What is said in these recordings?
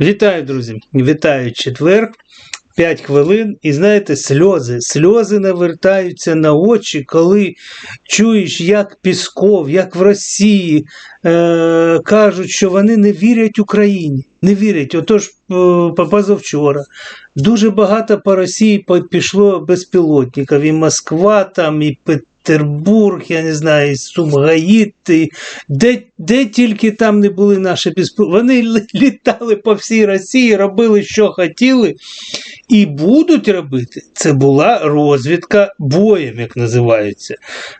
Вітаю, друзі! Вітаю четвер. 5 хвилин, і знаєте, сльози. Сльози навертаються на очі, коли чуєш, як Пісков, як в Росії е, кажуть, що вони не вірять Україні. Не вірять. Отож, е, позавчора дуже багато по Росії пішло безпілотників. І Москва, там, і Петербург, я не знаю, і Сумгаїт, де, де тільки там не були наші безпілотники. Вони літали по всій Росії, робили, що хотіли. І будуть робити. Це була розвідка боєм, як називається.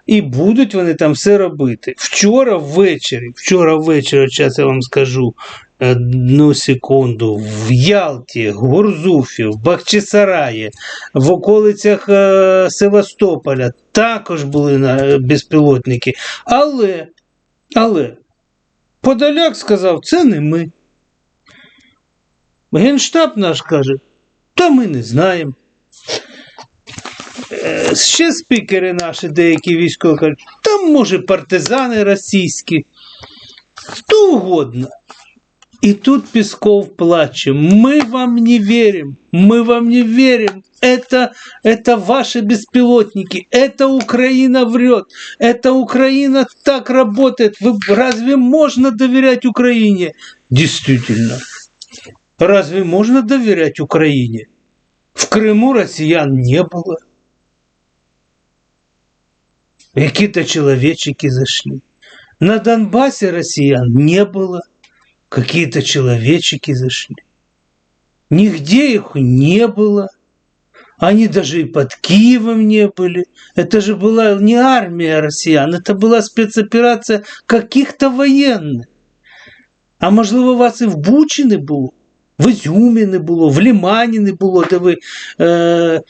І будуть вони там все робити. Вчора ввечері, вчора ввечері, зараз я вам скажу одну секунду, в Ялті, Гурзуфі, в Бахчисараї, в околицях е, Севастополя також були на, безпілотники. Але, але, Подоляк сказав, це не ми. Генштаб наш каже, та ми не знаємо. Е, Ще спікери наші, деякі військові кажуть, там, може, партизани російські, хто угодно. І тут Песков плаче. Мы вам не верим, мы вам не верим. Это, это ваши беспилотники, это Украина врет, это Украина так работает. Вы, разве можно доверять Украине? Действительно. Разве можно доверять Украине? В Крыму россиян не было. Какие-то человечики зашли. На Донбассе россиян не было Какие-то человечики зашли. Нигде их не было. Они даже и под Киевом не были. Это же была не армия россиян, это была спецоперация каких-то военных. А можливо, у вас і в Бучі не було, в Ізюмі не було, в Лімані не було, де ви е,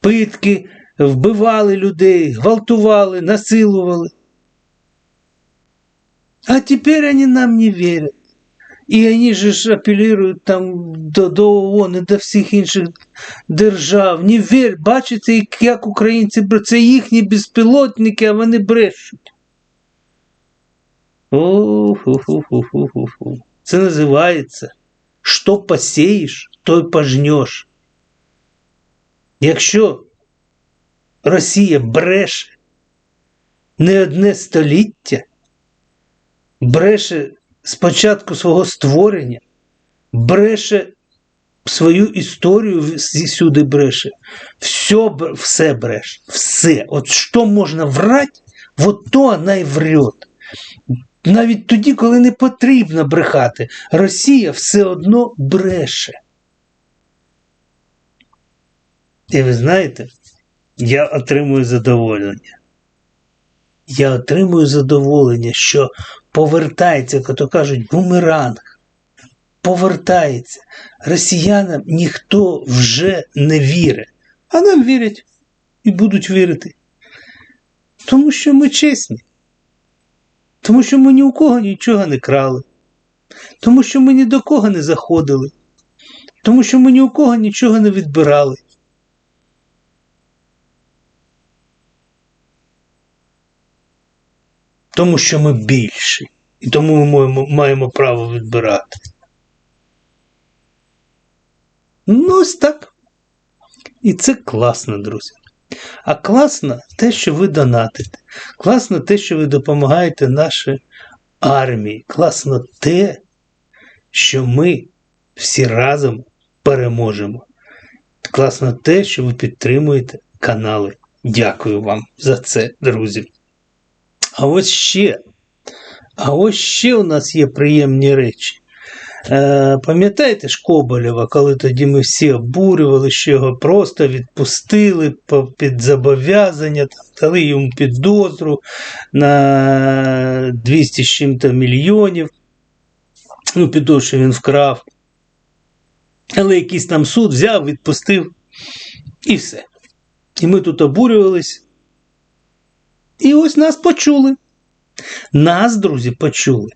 питки вбивали людей, гвалтували, насилували. А тепер вони нам не вірять. І вони же апелюють там до, до ООН і до всіх інших держав. Не вір, бачите, як- українці. Це їхні безпілотники, а вони брешуть. О-ху-ху-ху-ху-ху. Це називається що посієш, то й пожнеш. Якщо Росія бреше не одне століття, бреше з початку свого створення, бреше свою історію в- сюди бреше, все, все бреше, все. От що можна врать, от то вона й врет. Навіть тоді, коли не потрібно брехати, Росія все одно бреше. І ви знаєте, я отримую задоволення. Я отримую задоволення, що повертається, як то кажуть, бумеранг. Повертається. Росіянам ніхто вже не вірить. А нам вірять і будуть вірити. Тому що ми чесні. Тому що ми ні у кого нічого не крали. Тому що ми ні до кого не заходили. Тому що ми ні у кого нічого не відбирали. Тому що ми більші. І тому ми маємо, маємо право відбирати. Ну, ось так. І це класно, друзі. А класно те, що ви донатите. Класно те, що ви допомагаєте нашій армії. Класно те, що ми всі разом переможемо. Класно те, що ви підтримуєте канали. Дякую вам за це, друзі. А ось ще. А ось ще у нас є приємні речі. Е, пам'ятаєте ж Коболєва, коли тоді ми всі обурювали, що його просто відпустили під зобов'язання, дали йому підозру на 200 з чим-то мільйонів. Ну, підозру, що він вкрав. Але якийсь там суд взяв, відпустив і все. І ми тут обурювались. І ось нас почули. Нас, друзі, почули.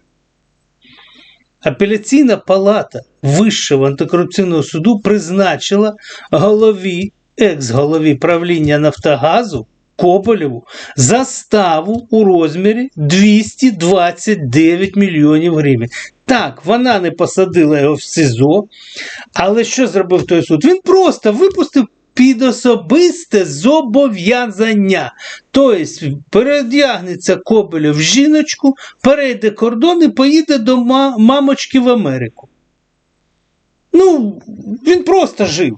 Апеляційна палата Вищого антикорупційного суду призначила голові, екс-голові правління Нафтогазу Коболєву заставу у розмірі 229 мільйонів гривень. Так, вона не посадила його в СИЗО, але що зробив той суд? Він просто випустив під особисте зобов'язання. Тобто переодягнеться Кобелєв в жіночку, перейде кордон і поїде до мамочки в Америку. Ну, він просто жив.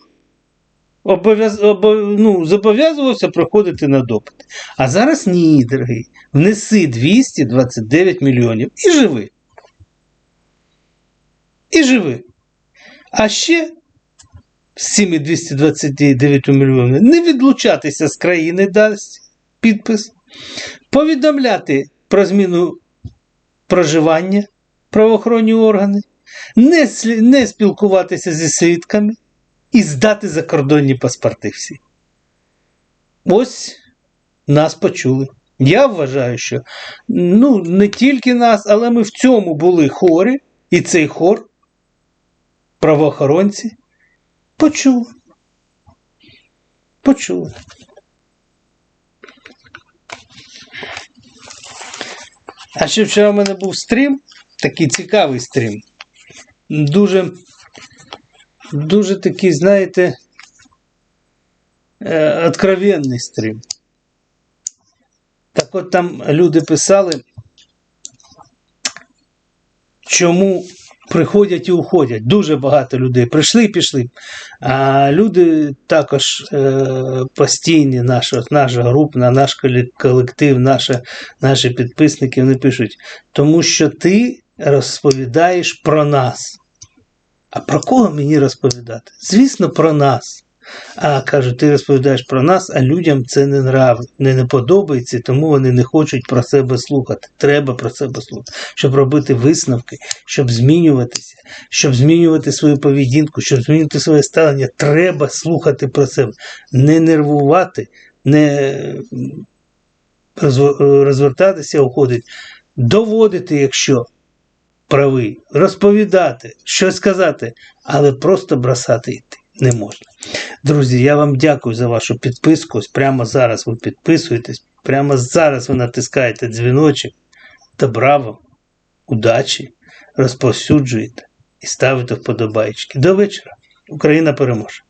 Обов'яз... обо- ну, зобов'язувався проходити на допит. А зараз ні, дорогий. Внеси 229 мільйонів і живи. І живи. А ще з цими 229 мільйонами не відлучатися з країни дасть підпис, повідомляти про зміну проживання правоохоронні органи, не, не спілкуватися зі свідками і здати закордонні паспорти всі. Ось нас почули. Я вважаю, що ну, не тільки нас, але ми в цьому були хорі, і цей хор, правоохоронці, почули. Почули. А ще вчора в мене був стрім, такий цікавий стрім. Дуже, дуже такий, знаєте, е, откровенний стрім. Так от там люди писали, чому приходять і уходять. Дуже багато людей прийшли і пішли. А люди також е, постійні, наша, наша група, наш колектив, наша, наші підписники, вони пишуть, тому що ти розповідаєш про нас. А про кого мені розповідати? Звісно, про нас. А кажуть, ти розповідаєш про нас, а людям це не нрав, не, не подобається, тому вони не хочуть про себе слухати. Треба про себе слухати, щоб робити висновки, щоб змінюватися, щоб змінювати свою поведінку, щоб змінювати своє ставлення. Треба слухати про себе, не нервувати, не розвертатися, уходить, доводити, якщо правий, розповідати, щось сказати, але просто бросати йти не можна. Друзі, я вам дякую за вашу підписку. Прямо зараз ви підписуєтесь, прямо зараз ви натискаєте дзвіночок. Добра вам, удачі, розповсюджуєте і ставите вподобайки. До вечора. Україна переможе!